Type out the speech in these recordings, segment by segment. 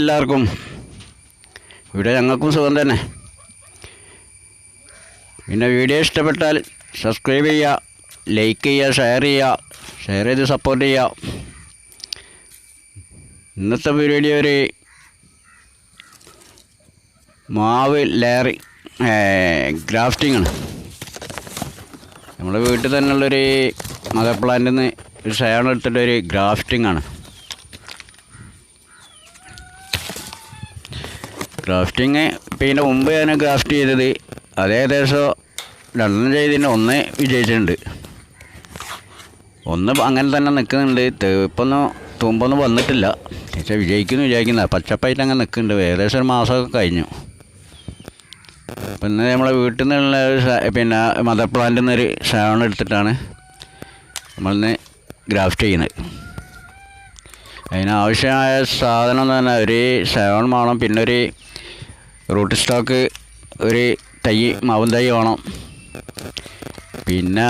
എല്ലാവർക്കും. ഇവിടെ ഞങ്ങൾക്കും സുഖം തന്നെ. പിന്നെ വീഡിയോ ഇഷ്ടപ്പെട്ടാൽ സബ്സ്ക്രൈബ് ചെയ്യുക ലൈക്ക് ചെയ്യുക ഷെയർ ചെയ്യുക ഷെയർ ചെയ്ത് സപ്പോർട്ട് ചെയ്യുക. ഇന്നത്തെ പരിപാടി ഒരു മാവ് ലെയർ ഗ്രാഫ്റ്റിംഗ് ആണ്. നമ്മുടെ വീട്ടിൽ തന്നെയുള്ളൊരു മദർ പ്ലാന്റിൽ നിന്ന് ഒരു ഷെയർ എടുത്തിട്ടൊരു ഗ്രാഫ്റ്റിംഗ് ആണ് ഗ്രാഫ്റ്റിങ് പിന്നെ മുമ്പ് ഞാൻ ഗ്രാഫ്റ്റ് ചെയ്തത്. അത് ഏകദേശം രണ്ടെണ്ണം ചെയ്തതിന് ഒന്ന് വിജയിച്ചിട്ടുണ്ട്. ഒന്ന് അങ്ങനെ തന്നെ നിൽക്കുന്നുണ്ട്. തേപ്പൊന്നും തുമ്പൊന്നും വന്നിട്ടില്ല. പക്ഷേ വിജയിക്കുന്നു വിചാരിക്കുന്ന. പച്ചപ്പായിട്ട് അങ്ങനെ നിൽക്കുന്നുണ്ട്. ഏകദേശം ഒരു മാസമൊക്കെ കഴിഞ്ഞു. പിന്നെ നമ്മളെ വീട്ടിൽ നിന്നുള്ള പിന്നെ മദർ പ്ലാന്റിൽ നിന്നൊരു സാധനം എടുത്തിട്ടാണ് നമ്മളിന്ന് ഗ്രാഫ്റ്റ് ചെയ്യുന്നത്. അതിനാവശ്യമായ സാധനം പറഞ്ഞാൽ ഒരു സെവൺ വേണം. പിന്നെ ഒരു റൂട്ട് സ്റ്റോക്ക് ഒരു തൈ മാവും തൈ വേണം. പിന്നെ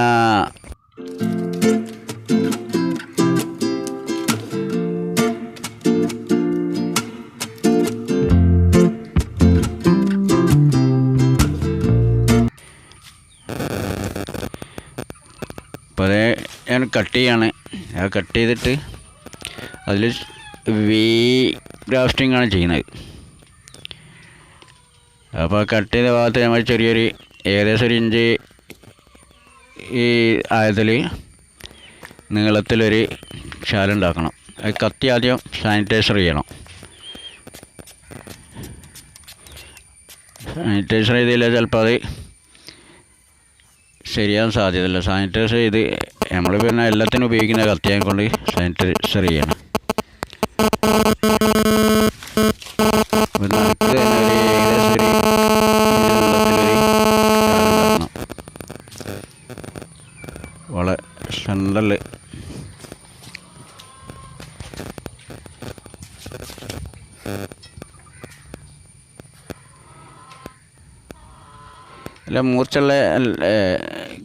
ഞാൻ കട്ട് ചെയ്യാണ്. അത് കട്ട് ചെയ്തിട്ട് അതിൽ വി ഗ്രാഫ്റ്റിംഗ് ആണ് ചെയ്യുന്നത്. അപ്പോൾ കട്ട് ചെയ്ത ഭാഗത്ത് നമ്മൾ ചെറിയൊരു ഏകദേശം ഒരു ഇഞ്ച് ഈ ആയതിൽ നീളത്തിലൊരു ശാലുണ്ടാക്കണം അത് കത്തി ആദ്യം സാനിറ്റൈസർ ചെയ്യണം. സാനിറ്റൈസർ ചെയ്തില്ല ചിലപ്പോൾ അത് ശരിയാകാൻ സാധ്യതയില്ല. സാനിറ്റൈസർ ചെയ്ത് നമ്മൾ പിന്നെ എല്ലാത്തിനും ഉപയോഗിക്കുന്ന കത്തിയായി കൊണ്ട് സാനിറ്റൈസർ ചെയ്യണം. തന്നെ ഒരു ഏകദേശം ഒരു നീളത്തിലൊരു ചാലുണ്ടാക്കണം. വളരെ സെൻട്രൽ അല്ല മൂർച്ചുള്ള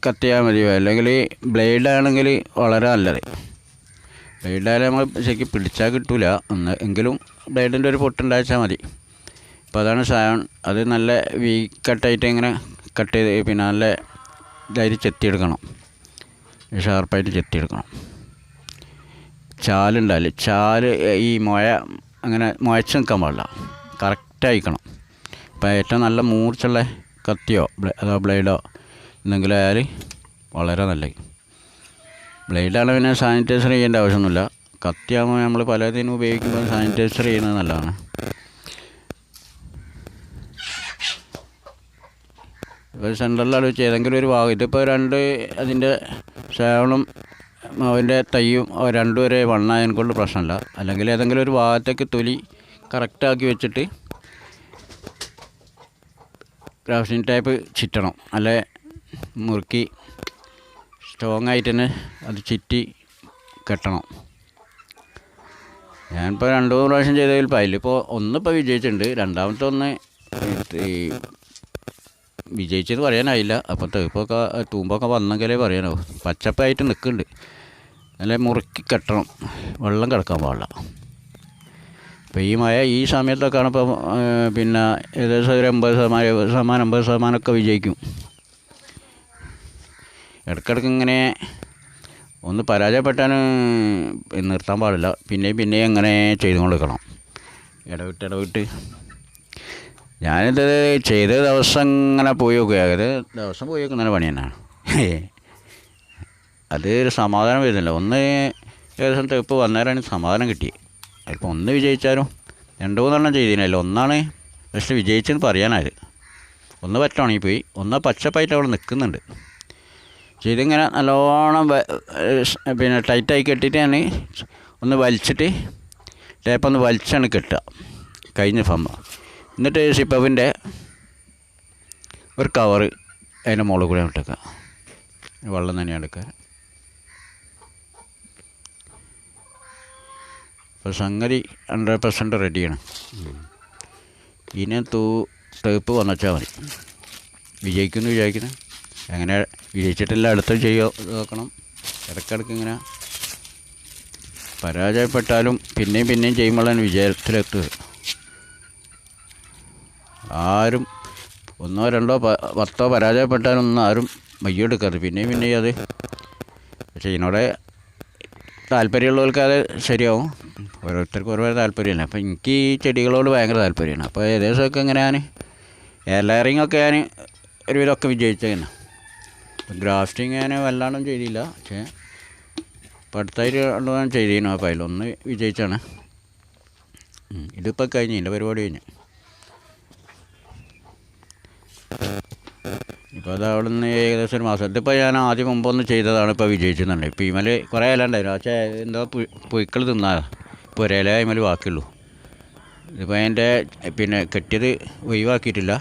കത്തിയാൽ മതി അല്ലെങ്കിൽ ബ്ലേഡ് ആണെങ്കിൽ വളരെ നല്ലത്. ബ്ലേഡായാലും നമ്മൾ ശരിക്കും പിടിച്ചാൽ കിട്ടില്ല ഒന്ന് എങ്കിലും ബ്ലേഡിന്റെ ഒരു പൊട്ടുണ്ടാച്ചാൽ മതി. അപ്പോൾ അതാണ് സാധനം. അത് നല്ല വീ കട്ടായിട്ട് ഇങ്ങനെ കട്ട് ചെയ്ത് പിന്നെ നല്ല ഇതായിട്ട് ചെത്തിയെടുക്കണം. ഷാർപ്പായിട്ട് ചെത്തിയെടുക്കണം. ചാലുണ്ടാവില്ല ചാൽ ഈ മുഴ അങ്ങനെ മുഴച്ച് നിൽക്കാൻ പാടില്ല. കറക്റ്റായിക്കണം അപ്പോൾ ഏറ്റവും നല്ല മൂർച്ചുള്ള കത്തിയോ? അതോ ബ്ലേഡോ? എന്തെങ്കിലും ആയാൽ വളരെ നല്ലത്. ബ്ലേഡാണ് പിന്നെ സാനിറ്റൈസർ ചെയ്യേണ്ട ആവശ്യമൊന്നുമില്ല. കത്തിയാകുമ്പോൾ നമ്മൾ പലതിനും ഉപയോഗിക്കുമ്പോൾ സാനിറ്റൈസർ ചെയ്യുന്നത് നല്ലതാണ്. ഇപ്പോൾ സെൻട്രലിലാണ് വെച്ച് ഏതെങ്കിലും ഒരു ഭാഗം. ഇതിപ്പോൾ രണ്ട് അതിന്റെ സേവനം അതിന്റെ തയ്യും അവ രണ്ടും ഒരേ വണ്ണായതിനെ കൊണ്ട് പ്രശ്നമില്ല. അല്ലെങ്കിൽ ഏതെങ്കിലും ഒരു ഭാഗത്തേക്ക് തൊലി കറക്റ്റാക്കി വെച്ചിട്ട് ഗ്രാഫ്റ്റിംഗ് ടൈപ്പ് ചിറ്റണം അല്ലെ മുറുക്കി സ്ട്രോങ് ആയിട്ട് തന്നെ അത് ചുറ്റി കെട്ടണം. ഞാനിപ്പോൾ രണ്ട് മൂന്ന് പ്രാവശ്യം ചെയ്തതിൽ അതിലിപ്പോൾ ഒന്നിപ്പോൾ വിജയിച്ചിട്ടുണ്ട്. രണ്ടാമത്തെ ഒന്ന് ഈ വിജയിച്ചത് പറയാനായില്ല. അപ്പോൾ തെപ്പൊക്കെ തൂമ്പൊക്കെ വന്നെങ്കിലേ പറയാനാവും. പച്ചപ്പായിട്ട് നിൽക്കുന്നുണ്ട് നല്ല മുറുക്കി കെട്ടണം. വെള്ളം കിടക്കാൻ പാടില്ല. ഇപ്പോൾ ഈ മഴ ഈ സമയത്തൊക്കെയാണ് ഇപ്പോൾ പിന്നെ ഏകദേശം ഒരു എൺപത് ശതമാനം ശതമാനം എൺപത് ശതമാനമൊക്കെ വിജയിക്കും. ഇടയ്ക്കിടയ്ക്ക് ഇങ്ങനെ ഒന്ന് പരാജയപ്പെട്ടാൽ നിർത്താൻ പാടില്ല. പിന്നെയും പിന്നെയും അങ്ങനെ ചെയ്തു കൊടുക്കണം ഇടവിട്ട് ഇടവിട്ട്. ഞാനിത് ചെയ്ത ദിവസം ഇങ്ങനെ പോയി നോക്കുക. അത് ദിവസം പോയി നോക്കുന്ന പണി തന്നെയാണ്. അത് ഒരു സമാധാനം വരുന്നില്ല. ഒന്ന് ഏകദേശം തെപ്പ് വന്നേരാണ് സമാധാനം കിട്ടി. അതിപ്പോൾ ഒന്ന് വിജയിച്ചാലും രണ്ട് മൂന്നെണ്ണം ചെയ്തതിനല്ല ഒന്നാണ് പക്ഷെ വിജയിച്ചെന്ന് പറയാനായത്. ഒന്ന് പറ്റാണെങ്കിൽ പോയി ഒന്ന് പച്ചപ്പായിട്ട് അവിടെ നിൽക്കുന്നുണ്ട്. പക്ഷേ ഇതിങ്ങനെ നല്ലോണം പിന്നെ ടൈറ്റായി കെട്ടിയിട്ട് ഞാൻ ഒന്ന് വലിച്ചിട്ട് ടേപ്പ് ഒന്ന് വലിച്ചാണ് കെട്ടുക. കഴിഞ്ഞ ഫമ്മ എന്നിട്ട് സിപ്പവിന്റെ ഒരു കവറ് അതിന്റെ മുകളിൽ കൂടെ ഇട്ടേക്കുക. വെള്ളം തന്നെ എടുക്കുക. അപ്പോൾ സംഗതി ഹൺഡ്രഡ് പെർസെന്റ് റെഡിയാണ് ഇനി തൂ തേപ്പ് വന്നച്ചാൽ മതി. വിജയിക്കുന്നു വിചാരിക്കുന്നത് അങ്ങനെ വിജയിച്ചിട്ടില്ല അടുത്ത ചെയ്യോ നോക്കണം. ഇടയ്ക്കിടയ്ക്ക് ഇങ്ങനെ പരാജയപ്പെട്ടാലും പിന്നെയും പിന്നെയും ചെയ്യുമ്പോഴാണ് വിജയത്തിലെത്തുക. ആരും ഒന്നോ രണ്ടോ പത്തോ പരാജയപ്പെട്ടാലൊന്നും ആരും മയ്യെടുക്കരുത്. പിന്നെയും പിന്നെയും അത്. പക്ഷേ ഇതിനോട് താല്പര്യമുള്ളവർക്ക് അത് ശരിയാവും. ഓരോരുത്തർക്കും ഓരോ താല്പര്യമില്ല. അപ്പോൾ എനിക്ക് ഈ ചെടികളോട് ഭയങ്കര താല്പര്യമാണ്. അപ്പോൾ ഏകദേശമൊക്കെ എയർ ലെയറിംഗ് ഒക്കെ ഞാൻ ഒരുവിധമൊക്കെ വിജയിച്ചതാണ് ഗ്രാഫ്റ്റിങ് ഞാൻ വല്ലാണ്ടും ചെയ്തില്ല. പക്ഷേ ഇപ്പം അടുത്തായിട്ട് ഞാൻ ചെയ്തിരുന്നു അപ്പോൾ അതിലൊന്ന് വിജയിച്ചാണ്. ഇതിപ്പോൾ കഴിഞ്ഞ് എന്റെ പരിപാടി കഴിഞ്ഞ്. ഇപ്പോൾ അത് അവിടെ നിന്ന് ഏകദേശം ഒരു മാസം. ഇതിപ്പോൾ ഞാൻ ആദ്യം മുമ്പൊന്ന് ചെയ്തതാണ് ഇപ്പോൾ വിജയിച്ചെന്നുണ്ട് ഇപ്പോൾ ഇമൽ കുറേ ഇല ഉണ്ടായിരുന്നു പക്ഷേ എന്തോ പുഴുക്കൾ തിന്നാ ഇപ്പോൾ ഇമൽ ബാക്കിയുള്ളൂ. ഇതിപ്പോൾ എന്റെ പിന്നെ കെട്ടിയത് ഒഴിവാക്കിയിട്ടില്ല.